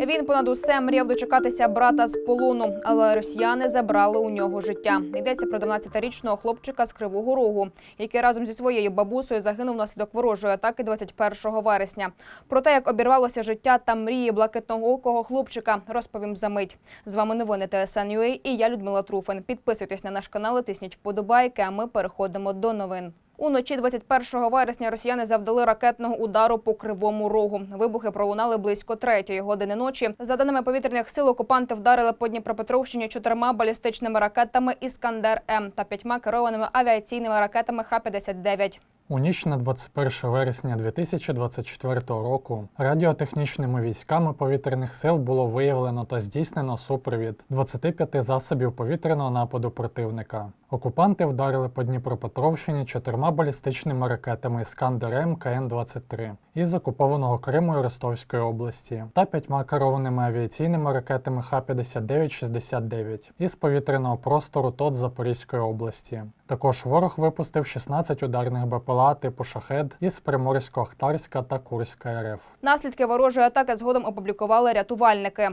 Він понад усе мріяв дочекатися брата з полону, але росіяни забрали у нього життя. Йдеться про 12-річного хлопчика з Кривого Рогу, який разом зі своєю бабусею загинув внаслідок ворожої атаки 21 вересня. Про те, як обірвалося життя та мрії блакитноокого хлопчика, розповім за мить. З вами новини ТСН.UA і я Людмила Труфин. Підписуйтесь на наш канал, тисніть вподобайки. А ми переходимо до новин. Уночі 21 вересня росіяни завдали ракетного удару по кривому рогу. Вибухи пролунали близько третьої години ночі. За даними повітряних сил, окупанти вдарили по Дніпропетровщині чотирма балістичними ракетами Іскандер М та п'ятьма керованими авіаційними ракетами Х-59. У ніч на 21 вересня 2024 року радіотехнічними військами повітряних сил було виявлено та здійснено супровід 25 засобів повітряного нападу противника. Окупанти вдарили по Дніпропетровщині чотирма балістичними ракетами Іскандер М КН-23 із окупованого Криму і Ростовської області та п'ятьма керованими авіаційними ракетами Х-59-69 із повітряного простору ТОТ Запорізької області. Також ворог випустив 16 ударних БПЛА типу Шахед із Приморсько-Ахтарська та Курська РФ. Наслідки ворожої атаки згодом опублікували рятувальники.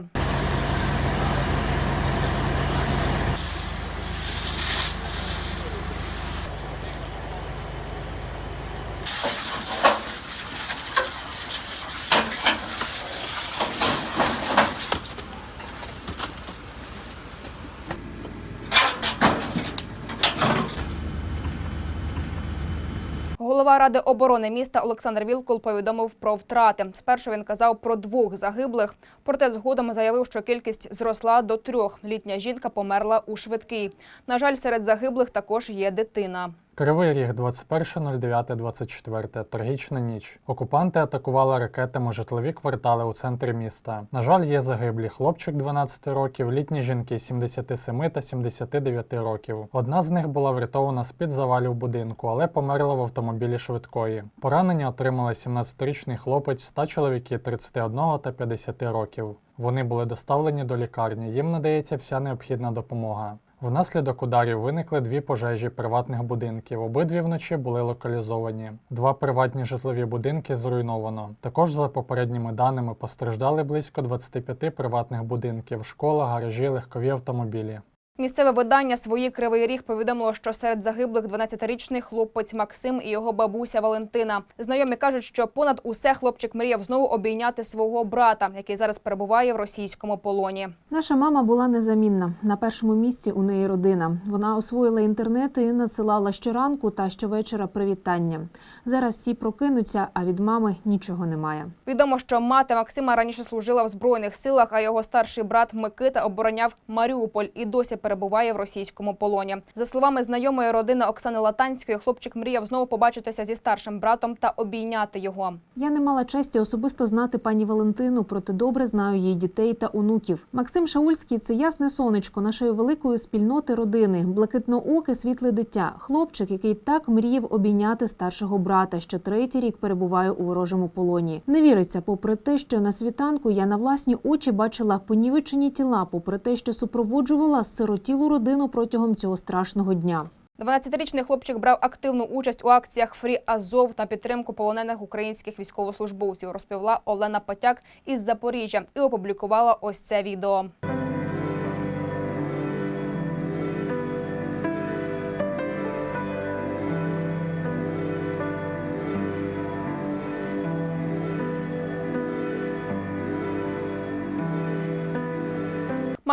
Голова ради оборони міста Олександр Вілкул повідомив про втрати. Спершу він казав про двох загиблих, проте згодом заявив, що кількість зросла до трьох. Літня жінка померла у швидкій. На жаль, серед загиблих також є дитина. Кривий Ріг 21.09.24. Трагічна ніч. Окупанти атакували ракетами житлові квартали у центрі міста. На жаль, є загиблі хлопчик 12 років, літні жінки 77 та 79 років. Одна з них була врятована з-під завалів будинку, але померла в автомобілі швидкої. Поранення отримали 17-річний хлопець та чоловіки 31 та 50 років. Вони були доставлені до лікарні. Їм надається вся необхідна допомога. Внаслідок ударів виникли дві пожежі приватних будинків. Обидві вночі були локалізовані. Два приватні житлові будинки зруйновано. Також, за попередніми даними, постраждали близько 25 приватних будинків, школа, гаражі, легкові автомобілі. Місцеве видання «Свої Кривий Ріг повідомило, що серед загиблих 12-річний хлопець Максим і його бабуся Валентина. Знайомі кажуть, що понад усе хлопчик мріяв знову обійняти свого брата, який зараз перебуває в російському полоні. Наша мама була незамінна. На першому місці у неї родина. Вона освоїла інтернет і надсилала щоранку та щовечора привітання. Зараз всі прокинуться, а від мами нічого немає. Відомо, що мати Максима раніше служила в збройних силах, а його старший брат Микита обороняв Маріуполь і досі перебуває в російському полоні. За словами знайомої родини Оксани Латанської, хлопчик мріяв знову побачитися зі старшим братом та обійняти його. Я не мала честі особисто знати пані Валентину, проте добре знаю її дітей та онуків. Максим Шаульський це ясне сонечко нашої великої спільноти родини, блакитнооке світле дитя, хлопчик, який так мріяв обійняти старшого брата, що третій рік перебуває у ворожому полоні. Не віриться, попри те, що на світанку я на власні очі бачила понівечені тіла, попри те, що супроводжувала сиротілу родину протягом цього страшного дня. 12-річний хлопчик брав активну участь у акціях Фрі Азов на підтримку полонених українських військовослужбовців. Розповіла Олена Потяк із Запоріжжя і опублікувала ось це відео.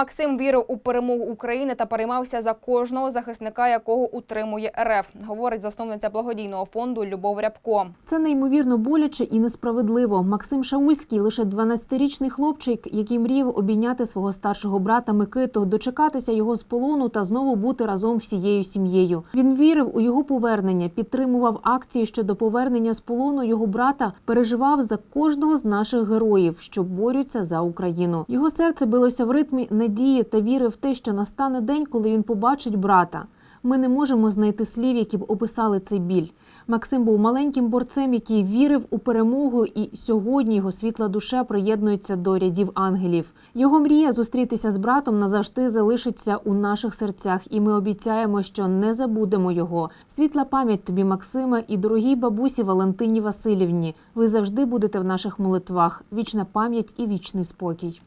Максим вірив у перемогу України та переймався за кожного захисника, якого утримує РФ, говорить засновниця благодійного фонду Любов Рябко. Це неймовірно боляче і несправедливо. Максим Шаульський лише 12-річний хлопчик, який мріяв обійняти свого старшого брата Микиту, дочекатися його з полону та знову бути разом всією сім'єю. Він вірив у його повернення, підтримував акції щодо повернення з полону його брата, переживав за кожного з наших героїв, що борються за Україну. Його серце билося в ритмі надії та віри в те, що настане день, коли він побачить брата. Ми не можемо знайти слів, які б описали цей біль. Максим був маленьким борцем, який вірив у перемогу, і сьогодні його світла душа приєднується до рядів ангелів. Його мрія зустрітися з братом назавжди залишиться у наших серцях, і ми обіцяємо, що не забудемо його. Світла пам'ять тобі, Максиме, і дорогій бабусі Валентині Васильівні. Ви завжди будете в наших молитвах. Вічна пам'ять і вічний спокій.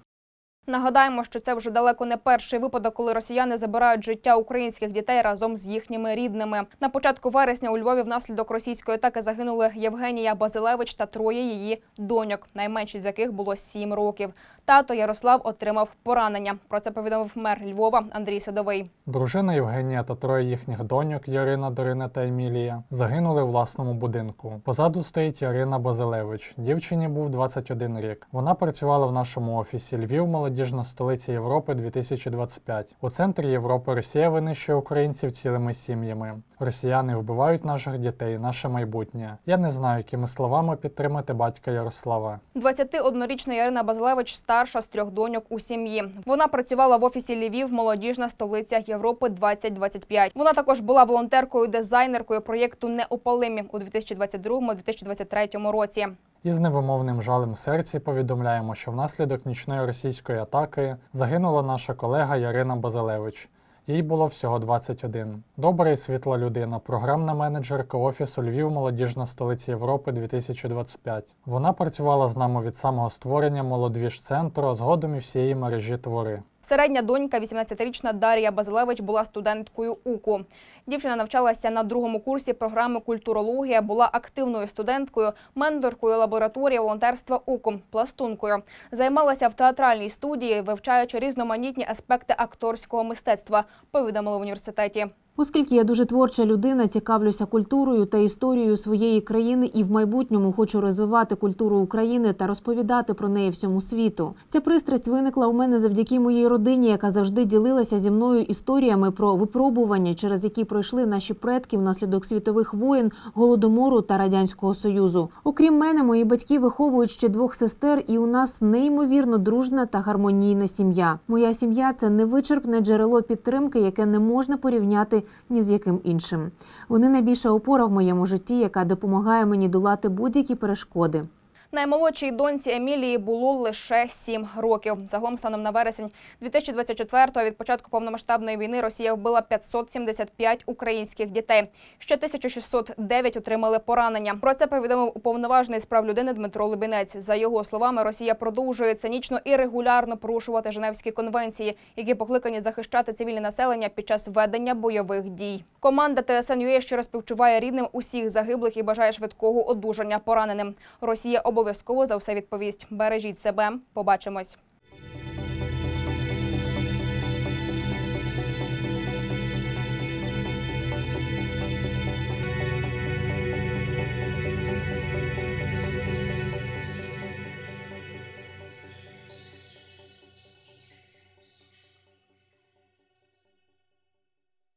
Нагадаємо, що це вже далеко не перший випадок, коли росіяни забирають життя українських дітей разом з їхніми рідними. На початку вересня у Львові внаслідок російської атаки загинули Євгенія Базилевич та троє її доньок, найменші з яких було сім років. Тато Ярослав отримав поранення. Про це повідомив мер Львова Андрій Садовий. Дружина Євгенія та троє їхніх доньок Ярина, Дарина та Емілія загинули у власному будинку. Позаду стоїть Ярина Базилевич. Дівчині був 21 рік. Вона працювала в нашому офісі Львів, молодіжна столиця Європи 2025. У центрі Європи Росія винищує українців цілими сім'ями. Росіяни вбивають наших дітей, наше майбутнє. Я не знаю, якими словами підтримати батька Ярослава. 21-річна Ярина Базилевич старша з трьох доньок у сім'ї. Вона працювала в офісі Львів, молодіжна столиця Європи 2025. Вона також була волонтеркою, дизайнеркою проєкту Неопалимі у 2022-2023 році. Із невимовним жалем в серці повідомляємо, що внаслідок нічної російської атаки загинула наша колега Ярина Базилевич. Їй було всього 21. Добра і світла людина, програмна менеджерка офісу Львів Молодіжна столиця Європи 2025. Вона працювала з нами від самого створення молодвіж центру, а згодом і всієї мережі твори. Середня донька, 18-річна Дар'я Базилевич, була студенткою УКУ. Дівчина навчалася на другому курсі програми культурологія, була активною студенткою, менторкою лабораторії волонтерства УКУ, пластункою. Займалася в театральній студії, вивчаючи різноманітні аспекти акторського мистецтва. Повідомили в університеті. Оскільки я дуже творча людина, цікавлюся культурою та історією своєї країни і в майбутньому хочу розвивати культуру України та розповідати про неї всьому світу. Ця пристрасть виникла у мене завдяки моїй родині, яка завжди ділилася зі мною історіями про випробування, через які пройшли наші предки внаслідок світових воєн, голодомору та радянського союзу. Окрім мене, мої батьки виховують ще двох сестер, і у нас неймовірно дружна та гармонійна сім'я. Моя сім'я це невичерпне джерело підтримки, яке не можна порівняти ні з яким іншим. Вони найбільша опора в моєму житті, яка допомагає мені долати будь-які перешкоди. Наймолодшій доньці Емілії було лише 7 років. Загалом станом на вересень 2024-го від початку повномасштабної війни Росія вбила 575 українських дітей. Ще 1609 отримали поранення. Про це повідомив уповноважений з прав людини Дмитро Лубінець. За його словами, Росія продовжує цинічно і регулярно порушувати Женевські конвенції, які покликані захищати цивільне населення під час ведення бойових дій. Команда ТСНЮА ще співчуває рідним усіх загиблих і бажає швидкого одужання пораненим. Росія обов'язково за все відповість. Бережіть себе. Побачимось.